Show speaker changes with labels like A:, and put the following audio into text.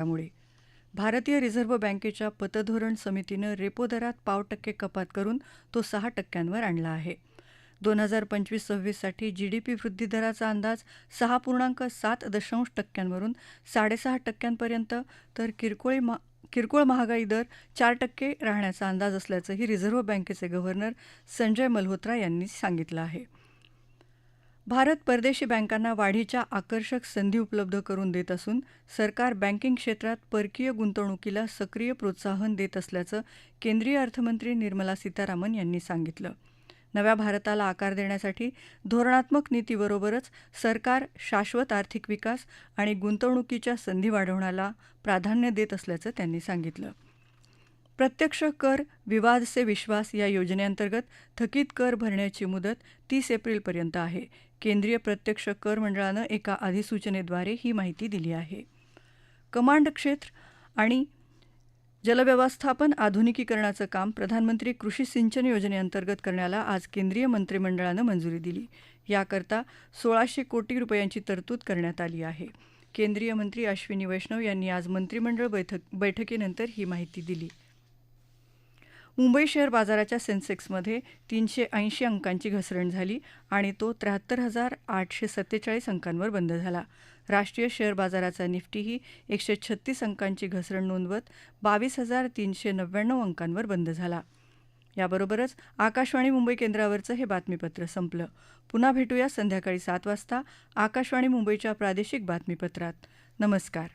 A: त्यामुळे भारतीय रिझर्व्ह बँकेच्या पतधोरण समितीनं रेपो दरात पाव टक्के कपात करून तो सहा टक्क्यांवर आणला आहे. दोन हजार पंचवीस सव्वीससाठी जी जीडीपी वृद्धी दराचा अंदाज सहा पूर्णांक सात दशांश टक्क्यांवरून साडेसहा टक्क्यांपर्यंत तर किरकोळी मा किरकोळ महागाई दर चार टक्के राहण्याचा अंदाज असल्याचंही रिझर्व्ह बँकेचे गव्हर्नर संजय मल्होत्रा यांनी सांगितलं आहे. भारत परदेशी बँकांना वाढीच्या आकर्षक संधी उपलब्ध करून देत असून सरकार बँकिंग क्षेत्रात परकीय गुंतवणुकीला सक्रिय प्रोत्साहन देत असल्याचं केंद्रीय अर्थमंत्री निर्मला सीतारामन यांनी सांगितलं. नव्या भारताला आकार देण्यासाठी धोरणात्मक नीतीबरोबरच सरकार शाश्वत आर्थिक विकास आणि गुंतवणुकीच्या संधी वाढवण्याला प्राधान्य देत असल्याचं त्यांनी सांगितलं. प्रत्यक्ष कर विवाद से विश्वास या योजनेअंतर्गत थकीत कर भरण्याची मुदत तीस एप्रिलपर्यंत आहे. केंद्रीय प्रत्यक्ष कर मंडळानं एका अधिसूचनेद्वारे ही माहिती दिली आहे. कमांड क्षेत्र आणि जलव्यवस्थापन आधुनिकीकरणाचं काम प्रधानमंत्री कृषी सिंचन योजनेअंतर्गत करण्याला आज केंद्रीय मंत्रिमंडळानं मंजुरी दिली. याकरता सोळाशे कोटी रुपयांची तरतूद करण्यात आली आहे. केंद्रीय मंत्री अश्विनी वैष्णव यांनी आज मंत्रिमंडळ बैठक बैठकीनंतर ही माहिती दिली. मुंबई शेअर बाजाराच्या सेन्सेक्समध्ये तीनशे ऐंशी अंकांची घसरण झाली आणि तो त्र्याहत्तर हजार आठशे सत्तेचाळीस अंकांवर बंद झाला. राष्ट्रीय शेअर बाजाराचा निफ्टीही एकशे छत्तीस अंकांची घसरण नोंदवत बावीस हजार तीनशे नव्याण्णव अंकांवर बंद झाला. याबरोबरच आकाशवाणी मुंबई केंद्रावरचं हे बातमीपत्र संपलं. पुन्हा भेटूया संध्याकाळी सात वाजता आकाशवाणी मुंबईच्या प्रादेशिक बातमीपत्रात. नमस्कार.